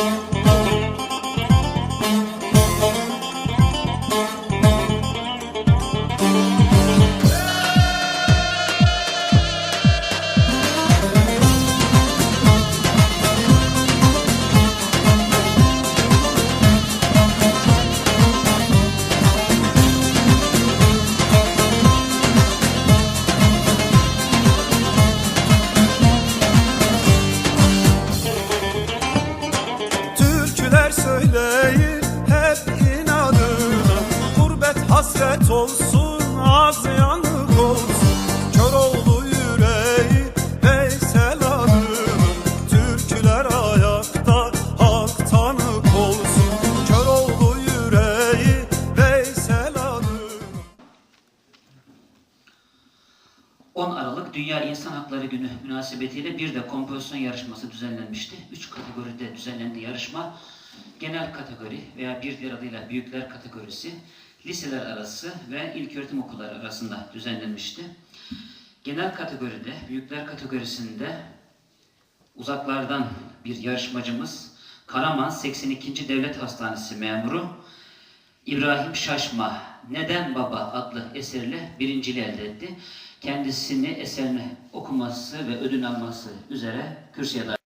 Yeah. Hasret olsun az yanık olsun Kör oldu yüreği Veysel adının Türküler ayakta hak tanık olsun Kör oldu yüreği Veysel adının 10 Aralık Dünya İnsan Hakları Günü münasebetiyle bir de kompozisyon yarışması düzenlenmişti. Üç kategoride düzenlendi yarışma. Genel kategori veya bir diğer adıyla büyükler kategorisi, liseler arası ve ilköğretim okulları arasında düzenlenmişti. Genel kategoride, büyükler kategorisinde uzaklardan bir yarışmacımız Karaman 82. Devlet Hastanesi memuru İbrahim Şaşma Neden Baba adlı eseriyle birinciliği elde etti. Kendisini eserini okuması ve ödül alması üzere kürsüye